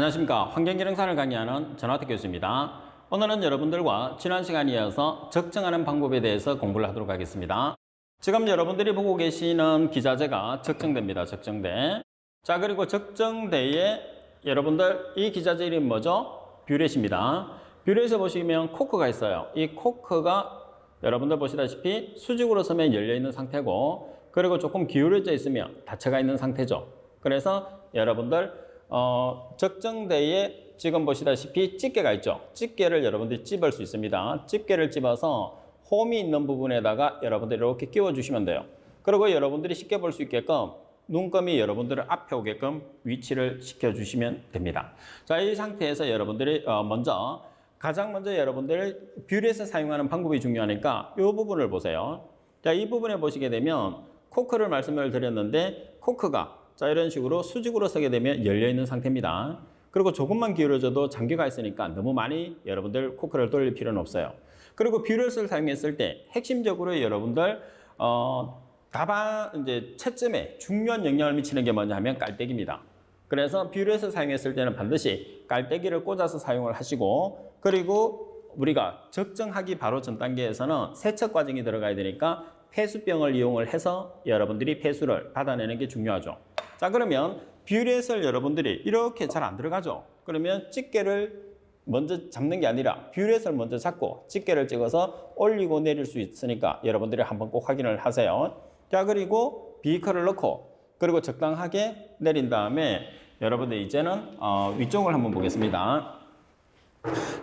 안녕하십니까. 환경기능산을 강의하는 전화태 교수입니다. 오늘은 여러분들과 지난 시간에 이어서 적정하는 방법에 대해서 공부를 하도록 하겠습니다. 지금 여러분들이 보고 계시는 기자재가 적정대입니다. 적정대. 자, 그리고 적정대에 여러분들 이 기자재 이름 뭐죠? 뷰렛입니다. 뷰렛에 보시면 코크가 있어요. 이 코크가 여러분들 보시다시피 수직으로 서면 열려 있는 상태고 그리고 조금 기울어져 있으면 닫혀가 있는 상태죠. 그래서 여러분들 어, 적정대에 지금 보시다시피 집게가 있죠. 집게를 여러분들이 찝을 수 있습니다. 집게를 찝어서 홈이 있는 부분에다가 여러분들이 이렇게 끼워 주시면 돼요. 그리고 여러분들이 쉽게 볼 수 있게끔 눈금이 여러분들을 앞에 오게끔 위치를 시켜 주시면 됩니다. 자, 이 상태에서 여러분들이 어, 먼저 가장 먼저 여러분들 뷰렛에 사용하는 방법이 중요하니까 이 부분을 보세요. 자, 이 부분에 보시게 되면 코크를 말씀을 드렸는데 코크가 자, 이런 식으로 수직으로 서게 되면 열려 있는 상태입니다. 그리고 조금만 기울어져도 장기가 있으니까 너무 많이 여러분들 코크를 돌릴 필요는 없어요. 그리고 뷰렛을 사용했을 때 핵심적으로 여러분들 어, 다반 이제 채점에 중요한 영향을 미치는 게 뭐냐 하면 깔때기입니다. 그래서 뷰렛을 사용했을 때는 반드시 깔때기를 꽂아서 사용을 하시고 그리고 우리가 적정하기 바로 전 단계에서는 세척 과정이 들어가야 되니까 폐수병을 이용을 해서 여러분들이 폐수를 받아내는 게 중요하죠. 자 그러면 뷰렛을 여러분들이 이렇게 잘 안 들어가죠. 그러면 집게를 먼저 잡는 게 아니라 뷰렛을 먼저 잡고 집게를 찍어서 올리고 내릴 수 있으니까 여러분들이 한번 꼭 확인을 하세요. 자 그리고 비커를 넣고 그리고 적당하게 내린 다음에 여러분들 이제는 어, 위쪽을 한번 보겠습니다.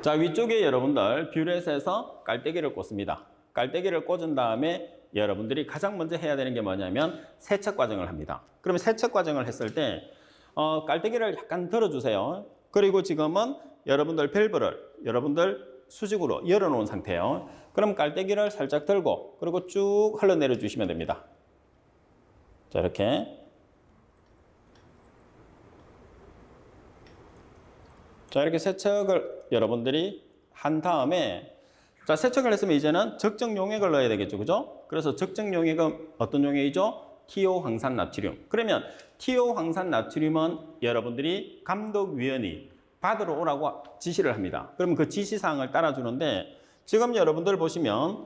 자 위쪽에 여러분들 뷰렛에서 깔때기를 꽂습니다. 깔때기를 꽂은 다음에 여러분들이 가장 먼저 해야 되는 게 뭐냐면 세척 과정을 합니다. 그러면 세척 과정을 했을 때 어, 깔때기를 약간 들어주세요. 그리고 지금은 여러분들 밸브를 여러분들 수직으로 열어놓은 상태예요. 그럼 깔때기를 살짝 들고 그리고 쭉 흘러내려 주시면 됩니다. 자 이렇게 자 이렇게 세척을 여러분들이 한 다음에 자 세척을 했으면 이제는 적정 용액을 넣어야 되겠죠 그죠 그래서 적정 용액은 어떤 용액이죠 티오 황산 나트륨 그러면 티오 황산 나트륨은 여러분들이 감독위원이 받으러 오라고 지시를 합니다 그러면 그 지시사항을 따라주는데 지금 여러분들 보시면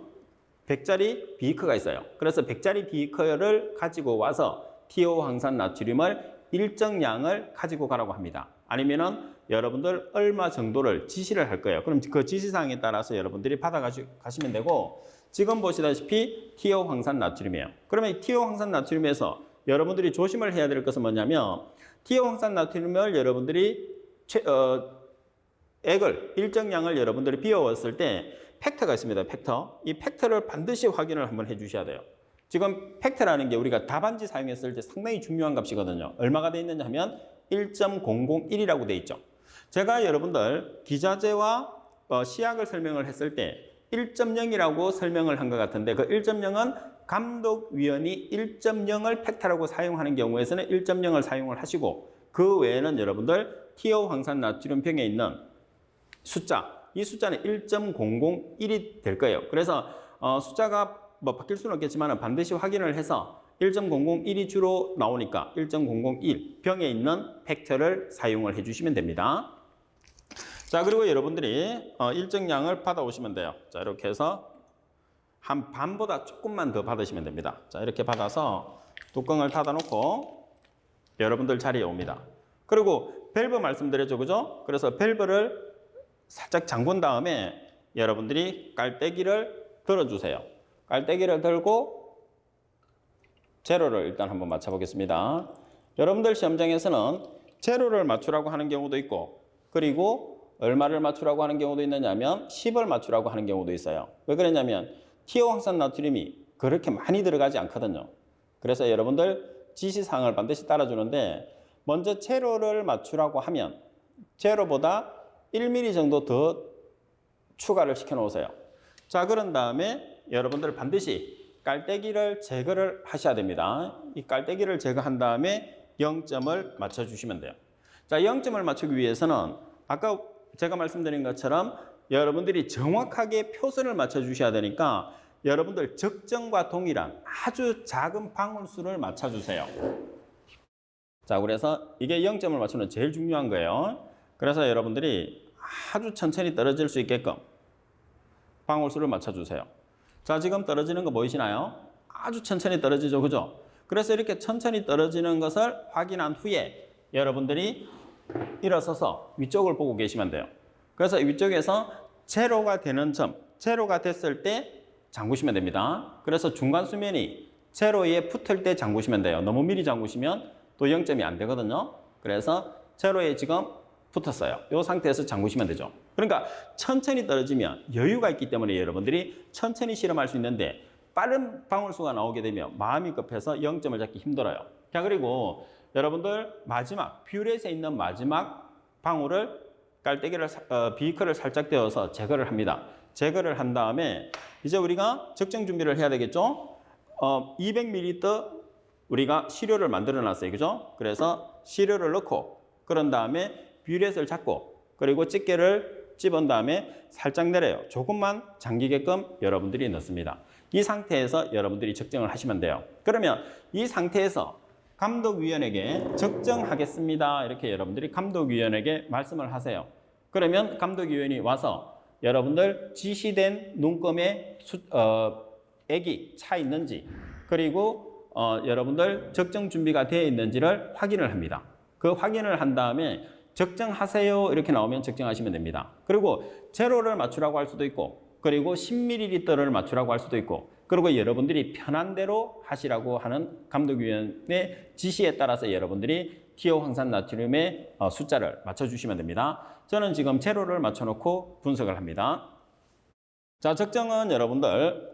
100짜리 비커가 있어요 그래서 100짜리 비커를 가지고 와서 티오 황산 나트륨을 일정량을 가지고 가라고 합니다. 아니면은 여러분들 얼마 정도를 지시를 할 거예요. 그럼 그 지시사항에 따라서 여러분들이 받아 가시면 되고 지금 보시다시피 티오 황산 나트륨이에요. 그러면 이 티오 황산 나트륨에서 여러분들이 조심을 해야 될 것은 뭐냐면 티오 황산 나트륨을 여러분들이 최, 어, 액을 일정량을 여러분들이 비워왔을 때 팩터가 있습니다. 팩터. 이 팩터를 반드시 확인을 한번 해 주셔야 돼요. 지금 팩트라는 게 우리가 답안지 사용했을 때 상당히 중요한 값이거든요. 얼마가 돼 있느냐 하면 1.001이라고 돼 있죠. 제가 여러분들 기자재와 어, 시약을 설명을 했을 때 1.0이라고 설명을 한 것 같은데 그 1.0은 감독위원이 1.0을 팩트라고 사용하는 경우에서는 1.0을 사용을 하시고 그 외에는 여러분들 티오 황산 나트륨 병에 있는 숫자 이 숫자는 1.001이 될 거예요. 그래서 어, 숫자가 뭐 바뀔 수는 없겠지만 반드시 확인을 해서 1.001이 주로 나오니까 1.001 병에 있는 팩터를 사용을 해주시면 됩니다. 자 그리고 여러분들이 어, 일정량을 받아오시면 돼요. 자 이렇게 해서 한 반보다 조금만 더 받으시면 됩니다. 자 이렇게 받아서 뚜껑을 닫아놓고 여러분들 자리에 옵니다. 그리고 밸브 말씀드렸죠, 그죠? 그래서 밸브를 살짝 잠근 다음에 여러분들이 깔때기를 들어주세요. 깔때기를 들고 제로를 일단 한번 맞춰보겠습니다. 여러분들 시험장에서는 제로를 맞추라고 하는 경우도 있고 그리고 얼마를 맞추라고 하는 경우도 있느냐면 10을 맞추라고 하는 경우도 있어요. 왜 그러냐면 티오 황산 나트륨이 그렇게 많이 들어가지 않거든요. 그래서 여러분들 지시사항을 반드시 따라주는데 먼저 제로를 맞추라고 하면 제로보다 1mm 정도 더 추가를 시켜 놓으세요. 자, 그런 다음에 여러분들 반드시 깔때기를 제거를 하셔야 됩니다. 이 깔때기를 제거한 다음에 0점을 맞춰 주시면 돼요. 자, 0점을 맞추기 위해서는 아까 제가 말씀드린 것처럼 여러분들이 정확하게 표선을 맞춰 주셔야 되니까 여러분들 적정과 동일한 아주 작은 방울수를 맞춰 주세요. 자, 그래서 이게 0점을 맞추는 제일 중요한 거예요. 그래서 여러분들이 아주 천천히 떨어질 수 있게끔 방울수를 맞춰주세요. 자, 지금 떨어지는 거 보이시나요? 아주 천천히 떨어지죠, 그죠? 그래서 이렇게 천천히 떨어지는 것을 확인한 후에 여러분들이 일어서서 위쪽을 보고 계시면 돼요. 그래서 위쪽에서 제로가 되는 점, 제로가 됐을 때 잠그시면 됩니다. 그래서 중간 수면이 제로에 붙을 때 잠그시면 돼요. 너무 미리 잠그시면 또 0점이 안 되거든요. 그래서 제로에 지금 붙었어요. 이 상태에서 잠그시면 되죠. 그러니까 천천히 떨어지면 여유가 있기 때문에 여러분들이 천천히 실험할 수 있는데 빠른 방울수가 나오게 되면 마음이 급해서 0점을 잡기 힘들어요. 자, 그리고 여러분들 마지막 뷰렛에 있는 마지막 방울을 깔때기를 사- 어, 비커를 살짝 떼어서 제거를 합니다. 제거를 한 다음에 이제 우리가 적정 준비를 해야 되겠죠? 어, 200ml 우리가 시료를 만들어 놨어요. 그죠? 그래서 시료를 넣고 그런 다음에 뷰렛을 잡고 그리고 집게를 집은 다음에 살짝 내려요. 조금만 잠기게끔 여러분들이 넣습니다. 이 상태에서 여러분들이 적정을 하시면 돼요. 그러면 이 상태에서 감독위원에게 적정하겠습니다. 이렇게 여러분들이 감독위원에게 말씀을 하세요. 그러면 감독위원이 와서 여러분들 지시된 눈금의 수, 어, 액이 차 있는지 그리고 어, 여러분들 적정 준비가 되어 있는지를 확인을 합니다. 그 확인을 한 다음에 적정하세요 이렇게 나오면 적정하시면 됩니다. 그리고 제로를 맞추라고 할 수도 있고 그리고 10ml를 맞추라고 할 수도 있고 그리고 여러분들이 편한 대로 하시라고 하는 감독위원의 지시에 따라서 여러분들이 티오 황산 나트륨의 어, 숫자를 맞춰주시면 됩니다. 저는 지금 제로를 맞춰놓고 분석을 합니다. 자, 적정은 여러분들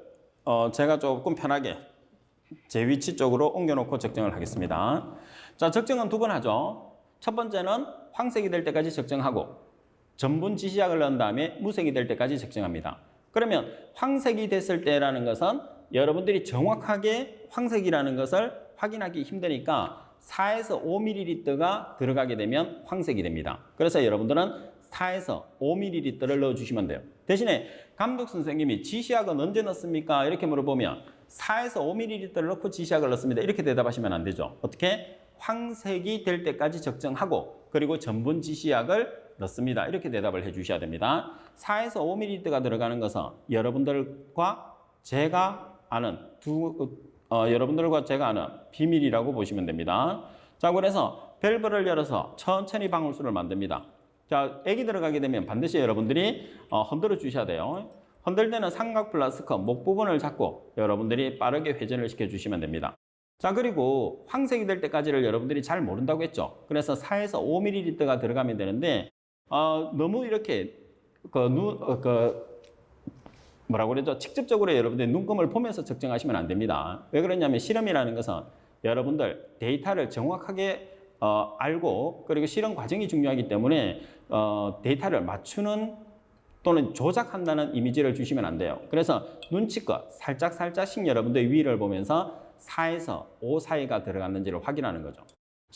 어, 제가 조금 편하게 제 위치 쪽으로 옮겨놓고 적정을 하겠습니다. 자, 적정은 두 번 하죠. 첫 번째는 황색이 될 때까지 적정하고 전분 지시약을 넣은 다음에 무색이 될 때까지 적정합니다. 그러면 황색이 됐을 때라는 것은 여러분들이 정확하게 황색이라는 것을 확인하기 힘드니까 4에서 5ml가 들어가게 되면 황색이 됩니다. 그래서 여러분들은 4에서 5ml를 넣어주시면 돼요. 대신에 감독 선생님이 지시약은 언제 넣습니까? 이렇게 물어보면 4에서 5ml를 넣고 지시약을 넣습니다. 이렇게 대답하시면 안 되죠. 어떻게? 황색이 될 때까지 적정하고 그리고 전분 지시약을 넣습니다. 이렇게 대답을 해 주셔야 됩니다. 4에서 5ml가 들어가는 것은 여러분들과 제가 아는 두 어, 여러분들과 제가 아는 비밀이라고 보시면 됩니다. 자, 그래서 밸브를 열어서 천천히 방울수를 만듭니다. 자, 액이 들어가게 되면 반드시 여러분들이 어, 흔들어 주셔야 돼요. 흔들 때는 삼각 플라스크 목 부분을 잡고 여러분들이 빠르게 회전을 시켜 주시면 됩니다. 자, 그리고 황색이 될 때까지를 여러분들이 잘 모른다고 했죠. 그래서 4에서 5ml가 들어가면 되는데, 어, 너무 이렇게, 그, 눈, 어, 그, 뭐라고 그러죠? 직접적으로 여러분들 눈금을 보면서 적정하시면 안 됩니다. 왜 그러냐면 실험이라는 것은 여러분들 데이터를 정확하게 어, 알고 그리고 실험 과정이 중요하기 때문에 어, 데이터를 맞추는 또는 조작한다는 이미지를 주시면 안 돼요. 그래서 눈치껏 살짝 살짝씩 여러분들 위를 보면서 4에서 5 사이가 들어갔는지를 확인하는 거죠.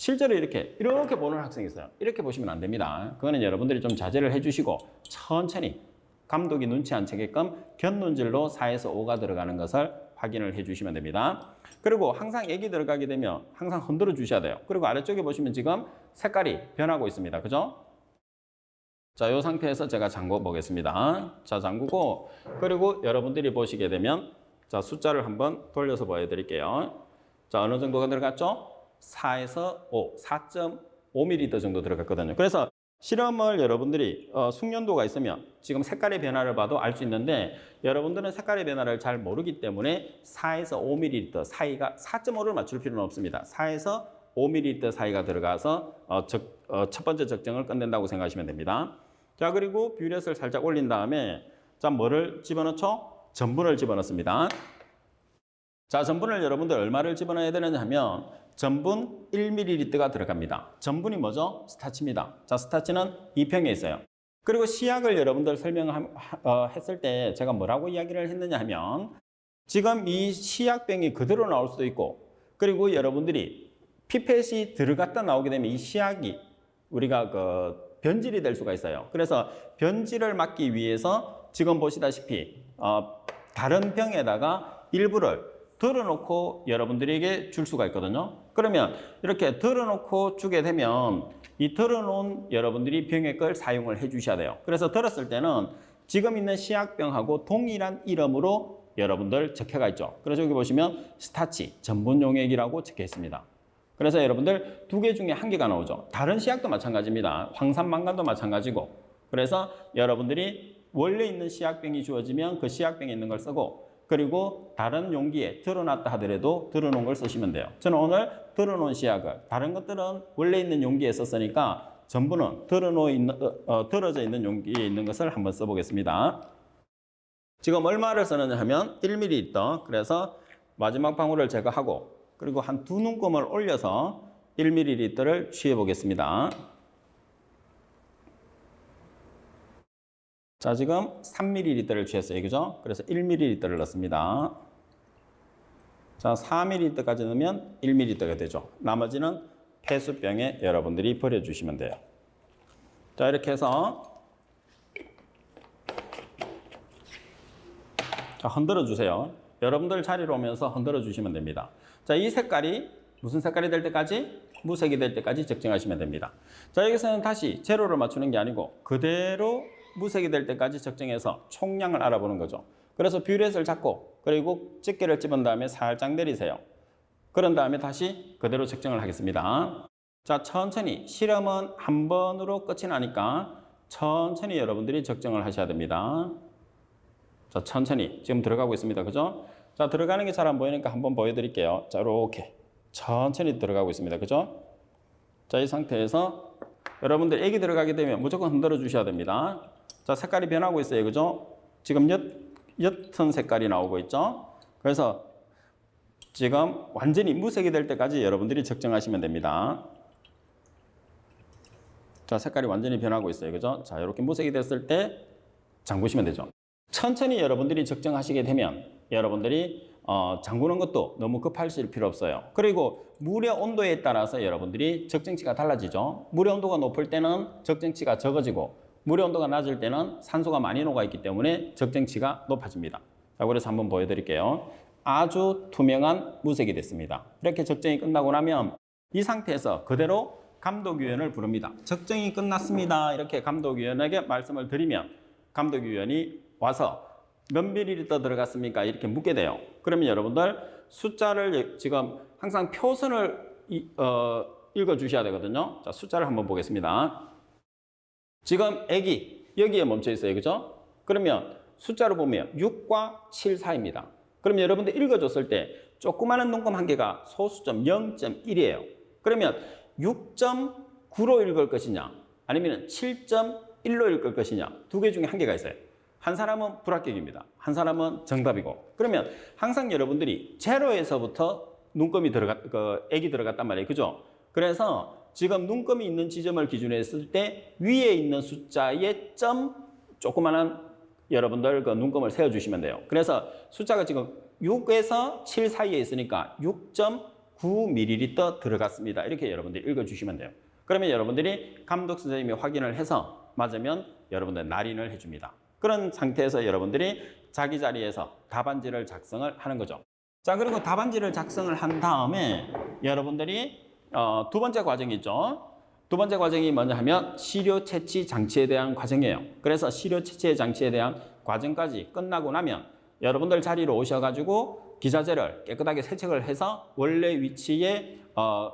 실제로 이렇게 이렇게 보는 학생이 있어요. 이렇게 보시면 안 됩니다. 그거는 여러분들이 좀 자제를 해주시고 천천히 감독이 눈치 안 채게끔 견눈질로 4에서 5가 들어가는 것을 확인을 해주시면 됩니다. 그리고 항상 액이 들어가게 되면 항상 흔들어 주셔야 돼요. 그리고 아래쪽에 보시면 지금 색깔이 변하고 있습니다. 그죠? 자, 이 상태에서 제가 잠궈 보겠습니다. 자, 잠그고 그리고 여러분들이 보시게 되면 자, 숫자를 한번 돌려서 보여드릴게요. 자, 어느 정도가 들어갔죠? 4에서 5, 4.5ml 정도 들어갔거든요. 그래서 실험을 여러분들이 어, 숙련도가 있으면 지금 색깔의 변화를 봐도 알 수 있는데 여러분들은 색깔의 변화를 잘 모르기 때문에 4에서 5ml 사이가 4.5를 맞출 필요는 없습니다. 4에서 5ml 사이가 들어가서 어, 적, 어, 첫 번째 적정을 끝낸다고 생각하시면 됩니다. 자 그리고 뷰렛을 살짝 올린 다음에 자 뭐를 집어넣죠? 전분을 집어넣습니다. 자 전분을 여러분들 얼마를 집어넣어야 되느냐 하면 전분 1ml가 들어갑니다. 전분이 뭐죠? 스타치입니다. 자, 스타치는 2평에 있어요. 그리고 시약을 여러분들 설명했을 때 제가 뭐라고 이야기를 했느냐 하면 지금 이 시약병이 그대로 나올 수도 있고 그리고 여러분들이 피펫이 들어갔다 나오게 되면 이 시약이 우리가 그 변질이 될 수가 있어요. 그래서 변질을 막기 위해서 지금 보시다시피 어, 다른 병에다가 일부를 덜어놓고 여러분들에게 줄 수가 있거든요. 그러면 이렇게 들어놓고 주게 되면 이 들어놓은 여러분들이 병액을 사용을 해 주셔야 돼요. 그래서 들었을 때는 지금 있는 시약병하고 동일한 이름으로 여러분들 적혀가 있죠. 그래서 여기 보시면 스타치 전분 용액이라고 적혀 있습니다. 그래서 여러분들 두 개 중에 한 개가 나오죠. 다른 시약도 마찬가지입니다. 황산망간도 마찬가지고. 그래서 여러분들이 원래 있는 시약병이 주어지면 그 시약병에 있는 걸 쓰고 그리고 다른 용기에 들어놨다 하더라도 들어놓은 걸 쓰시면 돼요. 저는 오늘 들어놓은 시약을 다른 것들은 원래 있는 용기에 썼으니까 전부는 들어놓 있는 어, 어, 들어져 있는 용기에 있는 것을 한번 써보겠습니다. 지금 얼마를 쓰느냐 하면 1ml 그래서 마지막 방울을 제거하고 그리고 한 두 눈금을 올려서 1ml를 취해 보겠습니다. 자, 지금 3ml를 취했어요. 그죠? 그래서 1ml를 넣습니다. 자, 4ml까지 넣으면 1ml가 되죠. 나머지는 폐수병에 여러분들이 버려주시면 돼요. 자, 이렇게 해서 자, 흔들어 주세요. 여러분들 자리로 오면서 흔들어 주시면 됩니다. 자, 이 색깔이 무슨 색깔이 될 때까지? 무색이 될 때까지 적정하시면 됩니다. 자, 여기서는 다시 제로를 맞추는 게 아니고 그대로 무색이 될 때까지 적정해서 총량을 알아보는 거죠. 그래서 뷰렛을 잡고 그리고 집게를 집은 다음에 살짝 내리세요. 그런 다음에 다시 그대로 적정을 하겠습니다. 자, 천천히 실험은 한 번으로 끝이 나니까 천천히 여러분들이 적정을 하셔야 됩니다. 자, 천천히 지금 들어가고 있습니다. 그죠? 자, 들어가는 게 잘 안 보이니까 한번 보여드릴게요. 자, 이렇게 천천히 들어가고 있습니다. 그죠? 자, 이 상태에서 여러분들 애기 들어가게 되면 무조건 흔들어 주셔야 됩니다. 자, 색깔이 변하고 있어요. 그죠? 지금 옅, 옅은 색깔이 나오고 있죠? 그래서 지금 완전히 무색이 될 때까지 여러분들이 적정하시면 됩니다. 자, 색깔이 완전히 변하고 있어요. 그죠? 자, 이렇게 무색이 됐을 때 잠그시면 되죠. 천천히 여러분들이 적정하시게 되면 여러분들이 어, 잠그는 것도 너무 급하실 필요 없어요. 그리고 물의 온도에 따라서 여러분들이 적정치가 달라지죠. 물의 온도가 높을 때는 적정치가 적어지고 물의 온도가 낮을 때는 산소가 많이 녹아 있기 때문에 적정치가 높아집니다. 자, 그래서 한번 보여드릴게요. 아주 투명한 무색이 됐습니다. 이렇게 적정이 끝나고 나면 이 상태에서 그대로 감독위원을 부릅니다. 적정이 끝났습니다. 이렇게 감독위원에게 말씀을 드리면 감독위원이 와서 몇 밀리리터 들어갔습니까? 이렇게 묻게 돼요. 그러면 여러분들 숫자를 지금 항상 표선을 이- 어, 읽어 주셔야 되거든요. 자, 숫자를 한번 보겠습니다. 지금 애기 여기에 멈춰 있어요. 그죠? 그러면 숫자로 보면 6과 7 사이입니다. 그럼 여러분들 읽어줬을 때 조그마한 눈금 한 개가 소수점 0.1이에요. 그러면 6.9로 읽을 것이냐 아니면 7.1로 읽을 것이냐 두 개 중에 한 개가 있어요. 한 사람은 불합격입니다. 한 사람은 정답이고. 그러면 항상 여러분들이 제로에서부터 눈금이 들어갔, 그 액이 들어갔단 말이에요. 그죠? 그래서 지금 눈금이 있는 지점을 기준으로 했을 때 위에 있는 숫자의 점 조그만한 여러분들 그 눈금을 세워주시면 돼요. 그래서 숫자가 지금 6에서 7 사이에 있으니까 6.9ml 들어갔습니다. 이렇게 여러분들이 읽어주시면 돼요. 그러면 여러분들이 감독 선생님이 확인을 해서 맞으면 여러분들 날인을 해줍니다. 그런 상태에서 여러분들이 자기 자리에서 답안지를 작성을 하는 거죠. 자, 그리고 답안지를 작성을 한 다음에 여러분들이 어, 두 번째 과정이 있죠. 두 번째 과정이 뭐냐 하면 시료 채취 장치에 대한 과정이에요. 그래서 시료 채취 장치에 대한 과정까지 끝나고 나면 여러분들 자리로 오셔가지고 기자재를 깨끗하게 세척을 해서 원래 위치에 어,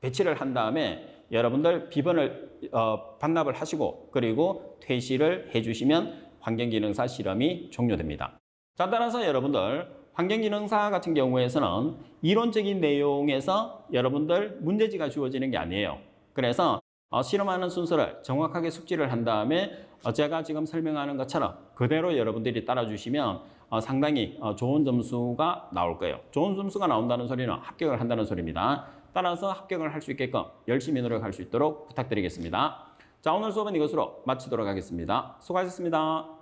배치를 한 다음에 여러분들 비번을 어, 반납을 하시고 그리고 퇴실을 해주시면 환경기능사 실험이 종료됩니다. 자, 따라서 여러분들 환경기능사 같은 경우에서는 이론적인 내용에서 여러분들 문제지가 주어지는 게 아니에요. 그래서 어, 실험하는 순서를 정확하게 숙지를 한 다음에 어, 제가 지금 설명하는 것처럼 그대로 여러분들이 따라주시면 어, 상당히 어, 좋은 점수가 나올 거예요. 좋은 점수가 나온다는 소리는 합격을 한다는 소리입니다. 따라서 합격을 할 수 있게끔 열심히 노력할 수 있도록 부탁드리겠습니다. 자, 오늘 수업은 이것으로 마치도록 하겠습니다. 수고하셨습니다.